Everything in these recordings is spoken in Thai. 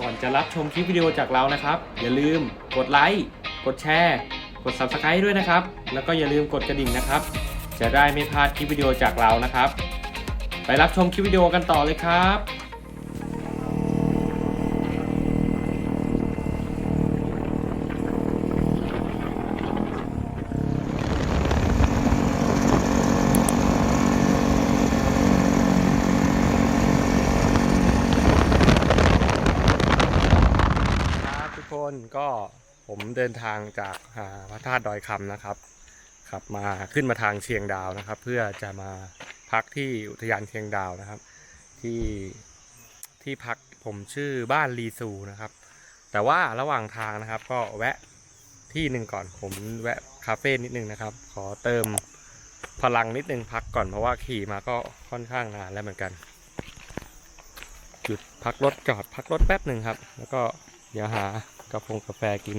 ก่อนจะรับชมคลิปวิดีโอจากเรานะครับ อย่าลืมกดไลค์กดแชร์กด Subscribe ด้วยนะครับ แล้วก็อย่าลืมกดกระดิ่งนะครับ จะได้ไม่พลาดคลิปวิดีโอจากเรานะครับ ไปรับชมคลิปวิดีโอกันต่อเลยครับทุกคนก็ผม เดินทางจากาพระธาตุดอยคำนะครับขับมาขึ้นมาทางเชียงดาวนะครับ เพื่อจะมาพักที่อุทยานเชียงดาวนะครับ ที่ที่พักผมชื่อบ้านลีซูนะครับ แต่ว่าระหว่างทางนะครับ ก็แวะที่หนึ่งก่อนผมแวะคาเฟ่นิดนึงนะครับ ขอเติมพลังนิดนึงพักก่อนเพราะว่าขี่มาก็ค่อนข้างนานแล้วเหมือนกัน หยุดพักรถจอดพักรถแป๊บหนึ่งครับ แล้วก็เดี๋ยวหากาแฟกาแฟกิน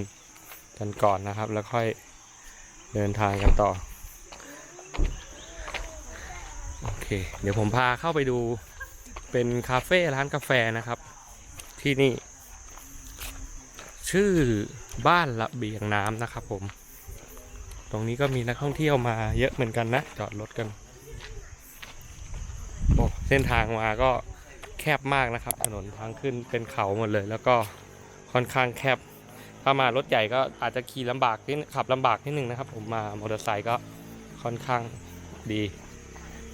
กันก่อนนะครับ แล้วค่อยเดินทางกันต่อ โอเค เดี๋ยวผมพาเข้าไปดูเป็นคาเฟ่ร้านกาแฟนะครับ ที่นี่ ชื่อบ้านระเบียงน้ำนะครับผม ตรงนี้ก็มีนักท่องเที่ยวมาเยอะเหมือนกันนะ จอดรถกันโอ้เส้นทางมาก็แคบมากนะครับ ถนนทางขึ้นเป็นเขาหมดเลย แล้วก็ค่อนข้างแคบ ถ้ามารถใหญ่ก็อาจจะขี่ลำบากนิดขับลำบากนิดนึงนะครับ ผมมามอเตอร์ไซค์ก็ค่อนข้างดี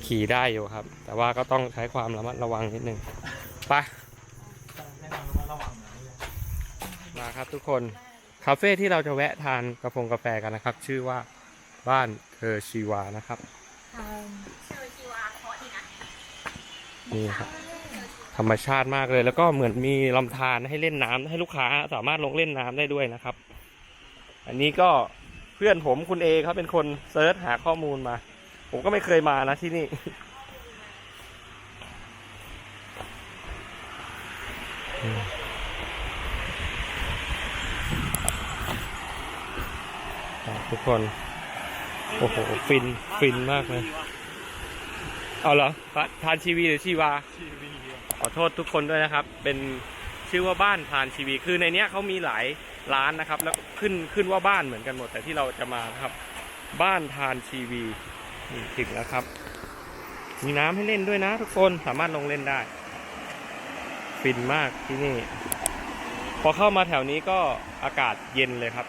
ขี่ได้อยู่ครับ แต่ว่าก็ต้องใช้ความระมัดระวังนิดนึงไปมาครับทุกคนคาเฟ่ที่เราจะแวะทานกาแฟกาแฟกันนะครับ ชื่อว่าบ้านเธอชีวานะครับชื่อชีวาเพราะดีนะนี่ครับ ธรรมชาติมากเลย แล้วก็เหมือนมีลำธารให้เล่นน้ำให้ลูกค้าสามารถลงเล่นน้ำได้ด้วยนะครับ อันนี้ก็เพื่อนผมคุณเอเขาเป็นคนเซิร์ชหาข้อมูลมา ผมก็ไม่เคยมานะที่นี่ทุกคน โอ้โห ฟิน ฟินมากเลย เอาเหรอทานชีวีหรือชีวา ขอโทษทุกคนด้วยนะครับ เป็นชื่อว่าบ้านทานชีวี คือในเนี้ยเขามีหลายร้านนะครับ แล้วขึ้นขึ้นว่าบ้านเหมือนกันหมด แต่ที่เราจะมาครับ บ้านทานชีวีนี่ถึงแล้วครับ มีน้ำให้เล่นด้วยนะ ทุกคนสามารถลงเล่นได้ ฟินมากที่นี่ พอเข้ามาแถวนี้ก็อากาศเย็นเลยครับ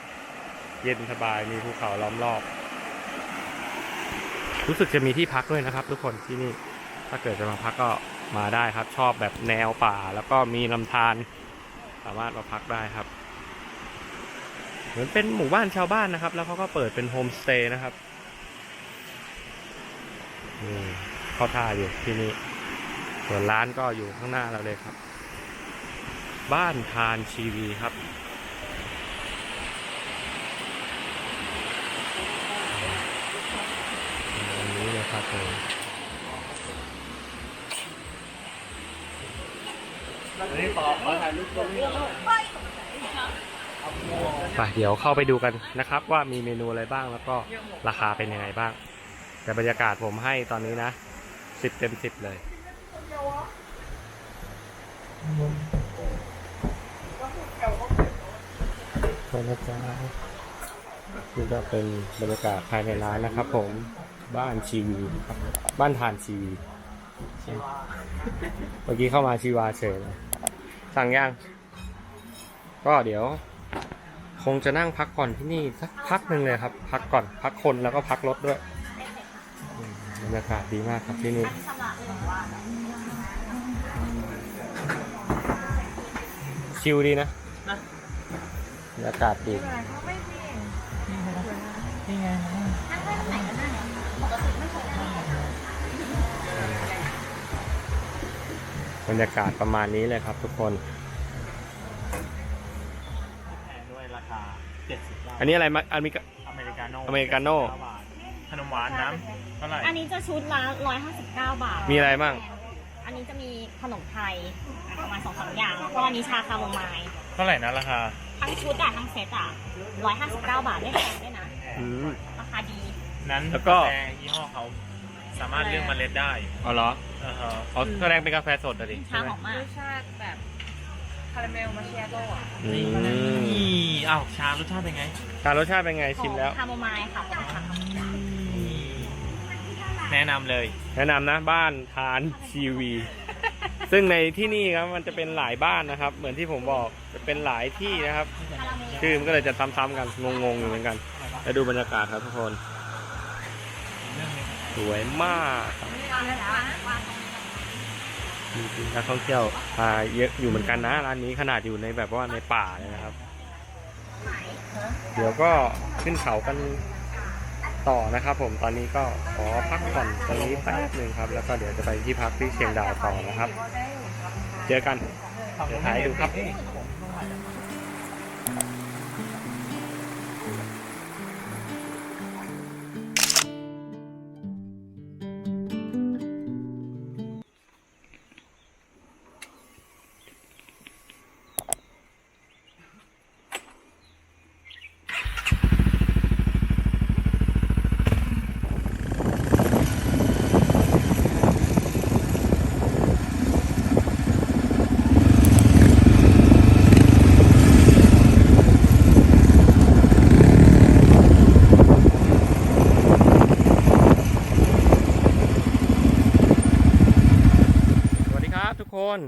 เย็นสบายมีภูเขาล้อมรอบ รู้สึกจะมีที่พักด้วยนะครับ ทุกคนที่นี่ถ้าเกิดจะมาพักก็ มาได้ครับชอบแบบแนวป่า แล้วก็มีลำธารสามารถมาพักได้ครับ เหมือนเป็นหมู่บ้านชาวบ้านนะครับ แล้วเขาก็เปิดเป็นโฮมสเตย์นะครับนี่เข้าท่าอยู่ที่นี่ส่วนร้านก็อยู่ข้างหน้าเราเลยครับ บ้านทานชีวีครับอันนี้เลยครับผม ไปเดี๋ยวเข้าไปดูกันนะครับว่ามีเมนูอะไรบ้างแล้วก็ราคาเป็นยังไงบ้าง แต่บรรยากาศผมให้ตอนนี้นะสิบเต็มสิบเลยบรรยากาศนี่ก็เป็นบรรยากาศภายในร้านนะครับ ผมบ้านชีวีบ้านทานชีวีเมื่อกี้เข้ามาชีวาเฉยเลย สั่งยังก็เดี๋ยว คงจะนั่งพักก่อนที่นี่สักพักหนึ่งเลยครับ พักก่อนพักคนแล้วก็พักรถด้วยบรรยากาศดีมากครับที่นี่ชิลดีนะบรรยากาศดี บรรยากาศประมาณนี้เลยครับทุกคน แพงด้วยราคา70บาทอันนี้อะไรมาอันนี้ก็ อเมริกาโน่อเมริกาโน่79บาทขนมหวานน้ำเท่าไหร่อันนี้จะชุดละ159 บาทมีอะไรบ้าง อันนี้จะมีขนมไทยประมาณสองสามอย่างแล้วก็อันนี้ชาคาโมไมล์เท่าไหร่นะราคา ทั้งชุดอะทั้งเซตอะ159 บาทไม่แพงด้วยนะ อืม ราคาดีนั้นแล้วก็าแฟยี่ห้อเขา สามารถเลือกเมล็ดได้เอาเหรออ่าฮะเขาแสดงเป็นกาแฟสดอะดิชาหอมมากรสชาติแบบผาราเมลมาเชียโต้อะอืมนี่อ้าวชารสชาติเป็นไงการรสชาติเป็นไงชิมแล้ว คาโมไมล์ค่ะของค่ะแนะนำเลยแนะนำนะบ้านทานชีวี ซึ่งในที่นี่ครับมันจะเป็นหลายบ้านนะครับ เหมือนที่ผมบอกจะเป็นหลายที่นะครับ คาราเมลชื่อมันก็เลยจะซ้ำๆกันงงๆอยู่เหมือนกันแล้วดูบรรยากาศครับทุกคนส วยมากครับนักท่องเที่ยวมาเยอะอยู่เหมือนกันนะร้านนี้ขนาดอยู่ในแบบว่าในป่าเลยนะครับ เดี๋ยวก็ขึ้นเขากันต่อนะครับ ผมตอนนี้ก็ขอพักผ่อนตรงนี้แป๊บหนึ่งครับ แล้วก็เดี๋ยวจะไปที่พักที่เชียงดาวต่อนะครับ เจอกันเดี๋ยวถ่ายดูครับ น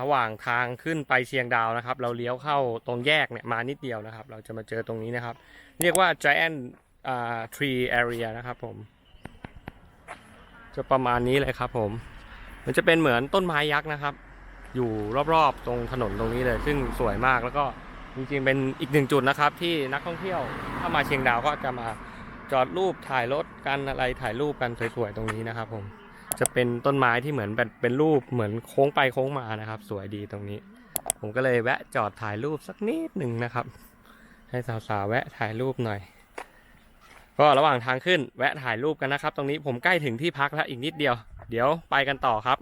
ระหว่างทางขึ้นไปเชียงดาวนะครับ เราเลี้ยวเข้าตรงแยกเนี่ยมานิดเดียวนะครับ เราจะมาเจอตรงนี้นะครับ เรียกว่า giant อ่า tree area นะครับผม จะประมาณนี้เลยครับผม มันจะเป็นเหมือนต้นไม้ยักษ์นะครับ อยู่รอบๆตรงถนนตรงนี้เลย ซึ่งสวยมากแล้วก็จริงๆเป็นอีกหนึ่งจุดนะครับ ที่นักท่องเที่ยวถ้ามาเชียงดาวก็จะมาจอดรูปถ่ายรถกันอะไรถ่ายรูปกันสวยๆตรงนี้นะครับผม จะเป็นต้นไม้ที่เหมือนแบบเป็นรูปเหมือนโค้งไปโค้งมานะครับ สวยดีตรงนี้ ผมก็เลยแวะจอดถ่ายรูปสักนิดหนึ่งนะครับ ให้สาวๆแวะถ่ายรูปหน่อย ก็ระหว่างทางขึ้นแวะถ่ายรูปกันนะครับ ตรงนี้ผมใกล้ถึงที่พักแล้วอีกนิดเดียว เดี๋ยวไปกันต่อครับ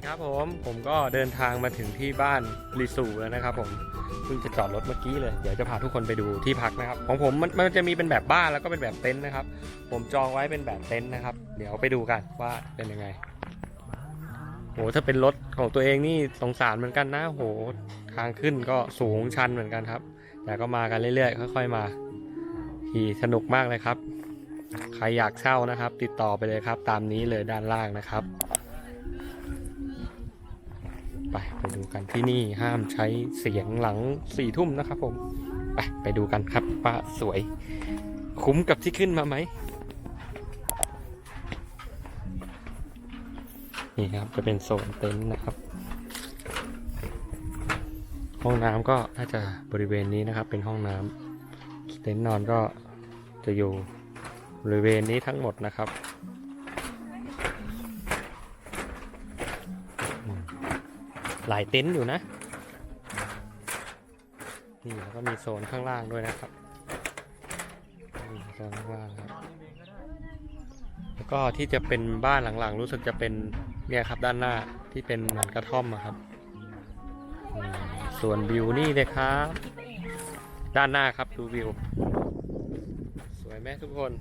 ดีครับผมผมก็เดินทางมาถึงที่บ้านรีสูแล้วนะครับผมเพิ่งจะจอดรถเมื่อกี้เลยเดี๋ยวจะพาทุกคนไปดูที่พักนะครับของผมมันมันจะมีเป็นแบบบ้านแล้วก็เป็นแบบเต็นท์นะครับ ผมจองไว้เป็นแบบเต็นท์นะครับ เดี๋ยวไปดูกันว่าเป็นยังไงโหถ้าเป็นรถของตัวเองนี่สงสารเหมือนกันนะโหทางขึ้นก็สูงชันเหมือนกันครับ แต่ก็มากันเรื่อยๆค่อย ๆ มาขี่สนุกมากเลยครับ ใครอยากเช่านะครับ ติดต่อไปเลยครับ ตามนี้เลยด้านล่างนะครับ ไปไปดูกันที่นี่ห้ามใช้เสียงหลังสี่ทุ่มนะครับผม ไปไปดูกันครับว่าสวย คุ้มกับที่ขึ้นมาไหมนี่ครับจะเป็นโซนเต็นท์นะครับ ห้องน้ำก็น่าจะบริเวณนี้นะครับ เป็นห้องน้ำเต็นท์นอนก็จะอยู่บริเวณนี้ทั้งหมดนะครับ หลายเต็นท์อยู่นะ นี่แล้วก็มีโซนข้างล่างด้วยนะครับนี่โซนข้างล่างครับแล้วก็ที่จะเป็นบ้านหลังๆ รู้สึกจะเป็นเนี่ยครับด้านหน้าที่เป็นเหมือนกระท่อมอะครับ ส่วนวิวนี่เลยครับ ด้านหน้าครับดูวิว สวยไหมทุกคน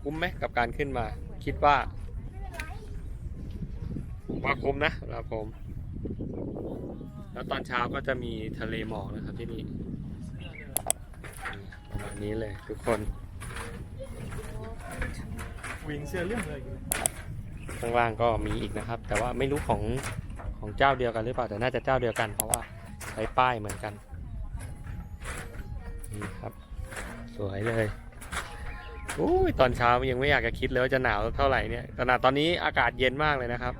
คุ้มไหมกับการขึ้นมา คิดว่าว่าคุ้มนะสำหรับผม แล้วตอนเช้าก็จะมีทะเลหมอกนะครับที่นี่ประมาณนี้เลยทุกคน วิงเสื้อเรื่องเลยข้างล่างก็มีอีกนะครับ แต่ว่าไม่รู้ของของเจ้าเดียวกันหรือเปล่าแต่น่าจะเจ้าเดียวกัน เพราะว่าใช้ป้ายเหมือนกันนี่ครับ สวยเลยอุ้ยตอนเช้ายังไม่อยากจะคิดเลยว่าจะหนาวเท่าไหร่เนี่ยขนาดตอนนี้อากาศเย็นมากเลยนะครับ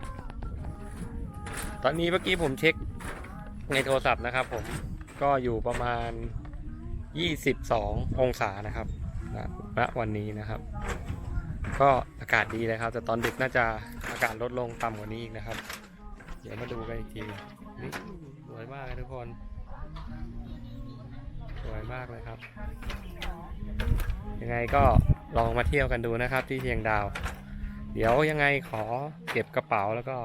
ตอนนี้เมื่อกี้ผมเช็ค ในโทรศัพท์นะครับผมก็อยู่ประมาณ 22 องศานะครับณวันนี้นะครับ ก็อากาศดีนะครับ แต่ตอนดึกน่าจะอากาศลดลงต่ำกว่านี้อีกนะครับ เดี๋ยวมาดูกันอีกทีนี่สวยมากเลยทุกคน สวยมากเลยครับ ยังไงก็ลองมาเที่ยวกันดูนะครับที่เชียงดาว เดี๋ยวยังไงขอเก็บกระเป๋าแล้วก็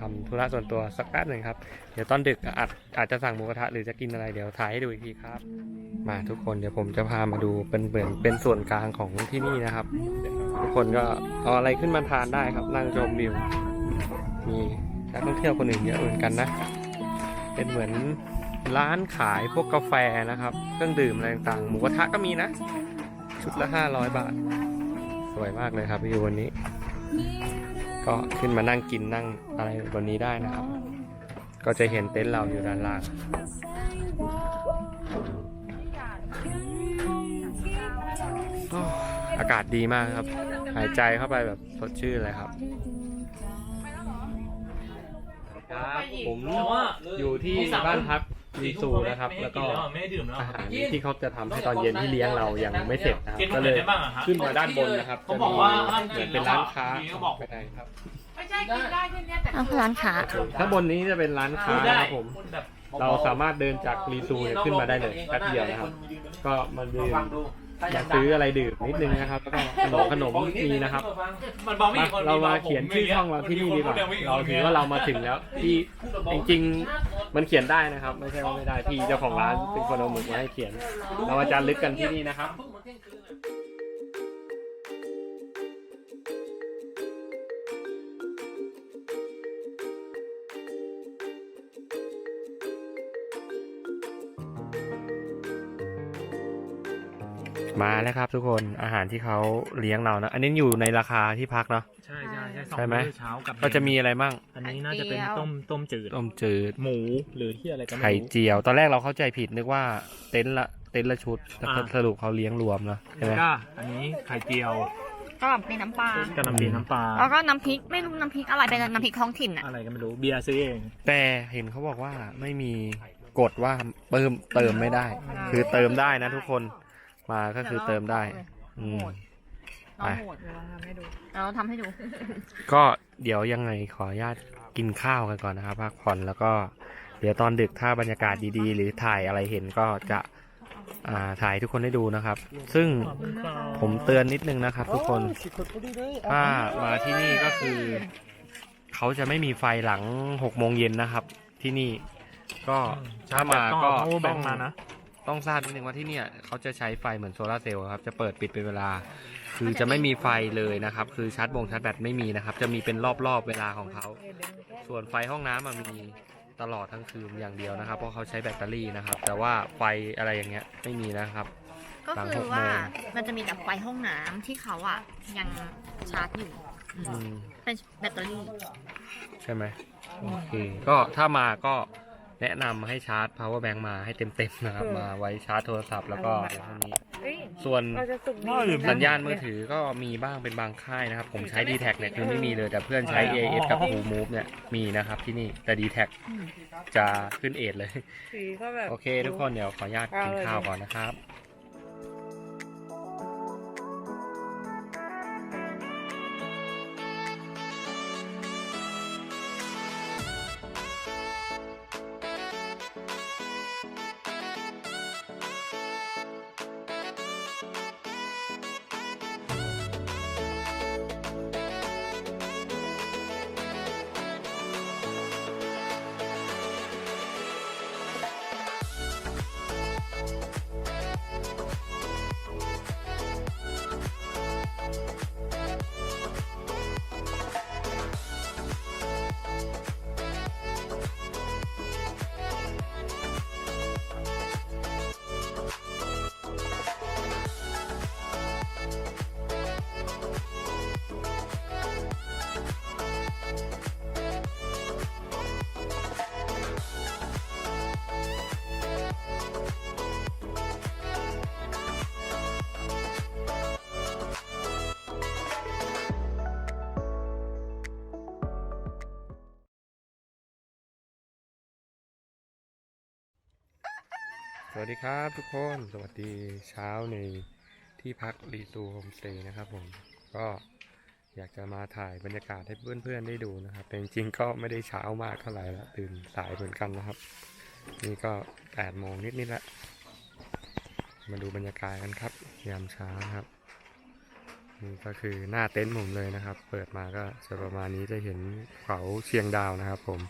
ทำธุระส่วนตัวสักแป๊บหนึ่งครับ เดี๋ยวตอนดึกอาจอาจจะสั่งหมูกระทะหรือจะกินอะไรเดี๋ยวถ่ายให้ดูอีกทีครับ มาทุกคนเดี๋ยวผมจะพามาดูเป็นเหมือนเป็นส่วนกลางของที่นี่นะครับ ทุกคนก็เอาอะไรขึ้นมาทานได้ครับนั่งชมวิว มีนักท่องเที่ยวคนอื่นเยอะเหมือนกันนะ เป็นเหมือนร้านขายพวกกาแฟนะครับ เครื่องดื่มอะไรต่างๆหมูกระทะก็มีนะ ชุดละ 500 บาท สวยมากเลยครับวิววันนี้ ก็ขึ้นมานั่งกินนั่งอะไรบนนี้ได้นะครับ ก็จะเห็นเต็นท์เราอยู่ด้านล่างโอ้อากาศดีมากครับ หายใจเข้าไปแบบสดชื่นเลยครับครับ ผมอยู่ที่บ้านพัก รีซูนะครับ แล้วก็ไม่ได้ดื่มแล้วอาหารที่เขาจะทำให้ตอนเย็นที่เลี้ยงเรายังไม่เสร็จนะครับกินตรก็งไหเลนยได้บ้างอะฮะขึ้นมาด้านบนนะครับเขาบอกว่าห้ามเหกิมือนนเป็นร้านค้าก็บอกไปไหนครับไม่ใช่กินได้แค่เนี้ยแต่เอาร้านค้าข้างบนนี้จะเป็นร้านค้านะครับผมเราสามารถเดินจากรีซูเนี่ยขึ้นมาได้เลยแป๊บเดียวนะครับ ก็มาดื่ม มาซื้ออะไรดื่มนิดนึงนะครับแล้วก็ขนมขนมมีนะครับ มันบอกไม่มาอีกคนเรามาเขียนชื่อช่องเราที่นี่ดีกว่าเราถือว่าเรามาถึงแล้วที่จริงๆมันเขียนได้นะครับ ไม่ใช่ว่าไม่ได้พี่เจ้าของร้านเป็นคนเอาหมึกมาให้เขียน เรามาจารึกกันที่นี่นะครับ มาแล้วครับ ทุกคนอาหารที่เขาเลี้ยงเรานะอันนี้อยู่ในราคาที่พักเนาะ ใช่ใช่ใช่สองใช่ไหม มื้อเช้ากับก็จะมีอะไรบ้างอันนี้น่าจะเป็นต้มต้มจืดต้มจืดหมูหรือที่อะไรก็ไม่ไข่รู้ เจียว ตอนแรกเราเข้าใจผิดนึกว่าเต็นท์ละเต็นท์ละชุดแต่อ่า สรุปเขาเลี้ยงรวมเนาะใช่ไหม แล้วก็อันนี้ไข่เจียวก็มีน้ำปลากับน้ำพริกน้ำปลาแล้วก็น้ำพริกไม่รู้น้ำพริกอะไรเป็นน้ำพริกท้องถิ่นอะ อะไรก็ไม่รู้เบียร์ซื้อเองแต่เห็นเขาบอกว่าไม่มีกฎว่าเติมเติมไม่ได้ คือเติมได้นะทุกคน มาก็คือเติมได้ อืมไปโหดเดี๋ยวลองทำให้ดูเราทำให้ดู ก็เดี๋ยวยังไงขออนุญาตกินข้าวกันก่อนนะครับพักผ่อนแล้วก็ เดี๋ยวตอนดึกถ้าบรรยากาศดีๆ หรือถ่ายอะไรเห็นก็จะอ่าถ่ายให้ทุกคนได้ดูนะครับ ซึ่งผมเตือนนิดนึงนะครับ ทุกคนถ้ามาที่นี่ก็คือ เขาจะไม่มีไฟหลังหกโมงเย็นนะครับ ที่นี่ ก็ถ้ามาก็ต้อง ต้แบ่องงมานะต้องทราบนิดนึงว่าที่เนี่ยเขาจะใช้ไฟเหมือนโซลาร์เซลล์ครับจะเปิดปิดเป็นเวลา คือจะไม่มีไฟเลยนะครับ คือชาร์จบงชาร์จแบตไม่มีนะครับ จะมีเป็นรอบๆเวลาของเขา ส่วนไฟห้องน้ำอะมีตลอดทั้งคืนอย่างเดียวนะครับ เพราะเขาใช้แบตเตอรี่นะครับ แต่ว่าไฟอะไรอย่างเงี้ยไม่มีนะครับ ก็หลังคืหอกโมง ว่ามันจะมีแต่ไฟห้องน้ำที่เขาอะยังชาร์จอยู่อืมเป็นแบตเตอรี่ ใช่ไหมโอเคก็ถ้ามาก็ แนะนำให้ชาร์จ power bank มาให้เต็มๆนะครับ มาไว้ชาร์จโทรศัพท์แล้วก็อะไรพวกนี้ส่วนเราจะสุกสัญญาณมือถือก็มีบ้างเป็นบางค่ายนะครับ ผมใช้ d t แทเนี่ยคือไม่มีเลยแต่เพื่อนใช้ AIS กับ True Move เนี่ยมีนะครับที่นี่แต่ d t แทจะขึ้นเอทเลยสีก็แบบ โอเค ทุกคนเดี๋ยวขออนุญาตกินข้าวก่อนนะครับ สวัสดีครับทุกคนสวัสดีเช้าในที่พักรีซูโฮมสเตย์นะครับผมก็อยากจะมาถ่ายบรรยากาศให้เพื่อนๆได้ดูนะครับแต่จริงๆก็ไม่ได้เช้ามากเท่าไหร่ละตื่นสายเหมือนกันนะครับ นี่ก็8โมงนิดๆละมาดูบรรยากาศกันครับ ยามเช้าครับนี่ก็คือหน้าเต็นท์ผมเลยนะครับ เปิดมาก็จะประมาณนี้จะเห็นเขาเชียงดาวนะครับ ผม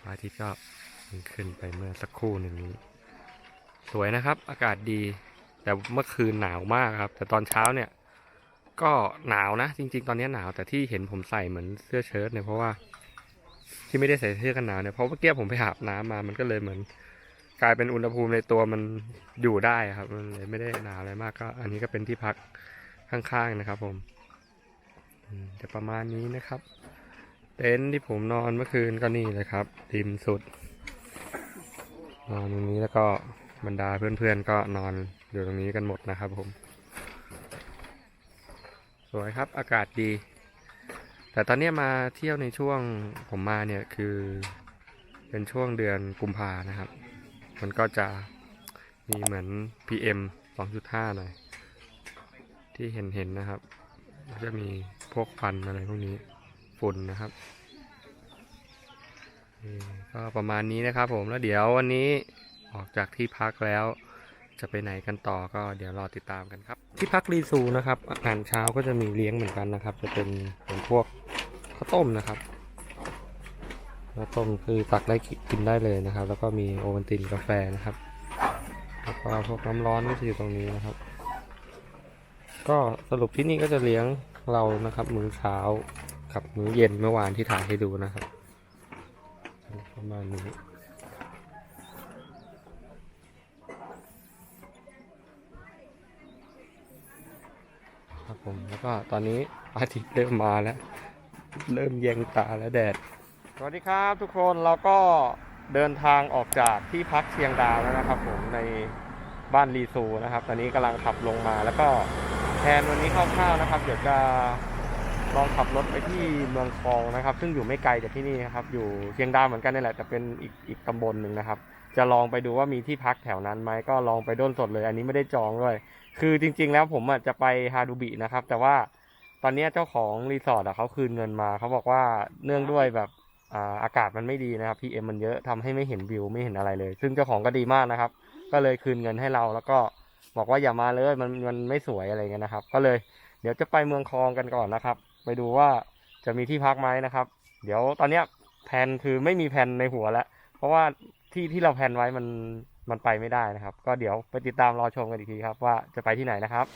พระอาทิตย์ก็ ขึ้นไปเมื่อสักครู่หนึ่งนี้ สวยนะครับ อากาศดี แต่เมื่อคืนหนาวมากครับ แต่ตอนเช้าเนี่ย ก็หนาวนะ จริง ๆ ตอนนี้หนาวแต่ที่เห็นผมใส่เหมือนเสื้อเชิ้ตเนี่ยเพราะว่าที่ไม่ได้ใส่เสื้อกันหนาวเนี่ยเพราะเมื่อกี้ผมไปอาบน้ำมามันก็เลยเหมือน กลายเป็นอุณหภูมิในตัวมันอยู่ได้ครับ มันเลยไม่ได้หนาวอะไรมากก็ อันนี้ก็เป็นที่พักข้างๆนะครับ ผมอืมจะประมาณนี้นะครับ เต็นท์ที่ผมนอนเมื่อคืนก็นี่เลยครับริมสุด นอนตรงนี้แล้วก็บรรดาเพื่อนๆก็นอนอยู่ตรงนี้กันหมดนะครับผม สวยครับอากาศดี แต่ตอนนี้มาเที่ยวในช่วงผมมาเนี่ยคือเป็นช่วงเดือนกุมภานะครับ มันก็จะมีเหมือน PM 2.5 หน่อย ที่เห็นๆนนะครับก็จะมีพวกควันอะไรพวกนี้ฝุ่นนะครับ ก็ประมาณนี้นะครับผมแล้วเดี๋ยววันนี้ออกจากที่พักแล้วจะไปไหนกันต่อก็เดี๋ยวรอติดตามกันครับ ที่พักรีซูนะครับอาหารเช้าก็จะมีเลี้ยงเหมือนกันนะครับ จะเป็นเป็นพวกข้าวต้มนะครับข้าวต้มคือตักได้กินได้เลยนะครับ แล้วก็มีโอวัลตินกาแฟนะครับแล้วก็พวกน้ำร้อนก็จะอยู่ตรงนี้นะครับ ก็สรุปที่นี่ก็จะเลี้ยงเรานะครับ มื้อเช้ากับมื้อเย็นเมื่อวานที่ถ่ายให้ดูนะครับ ประมาณนี้ครับผมแล้วก็ตอนนี้อาทิตย์เริ่มมาแล้ว เริ่มแยงตาแล้วแดด สวัสดีครับทุกคนเราก็เดินทางออกจากที่พักเชียงดาวแล้วนะครับผมในบ้านรีซูนะครับ ตอนนี้กำลังขับลงมาแล้วก็แทนวันนี้คร่าวๆนะครับ เดี๋ยวจะ ลองขับรถไปที่เมืองคลองนะครับ ซึ่งอยู่ไม่ไกลจากที่นี่นะครับ อยู่เชียงดาวเหมือนกันนี่แหละแต่เป็นอีกอีกตำบลหนึ่งนะครับ จะลองไปดูว่ามีที่พักแถวนั้นไหมก็ลองไปด้นสดเลย อันนี้ไม่ได้จองด้วย คือจริง ๆ แล้วผมอะจะไปฮาดูบินะครับ แต่ว่าตอนนี้เจ้าของรีสอร์ทเขาคืนเงินมาเขาบอกว่าเนื่องด้วยแบบอากาศมันไม่ดีนะครับพีเอ็มมันเยอะทำให้ไม่เห็นวิวไม่เห็นอะไรเลย ซึ่งเจ้าของก็ดีมากนะครับ ก็เลยคืนเงินให้เราแล้วก็บอกว่าอย่ามาเลยมันมันไม่สวยอะไรเงี้ยนะครับ ก็เลยเดี๋ยวจะไปเมืองคลองกันก่อนนะครับ ไปดูว่าจะมีที่พักไหมนะครับ เดี๋ยวตอนเนี้ยแผนคือไม่มีแผนในหัวแล้ว เพราะว่าที่ที่เราแผนไว้มันมันไปไม่ได้นะครับ ก็เดี๋ยวไปติดตามรอชมกันอีกทีครับ ว่าจะไปที่ไหนนะครับ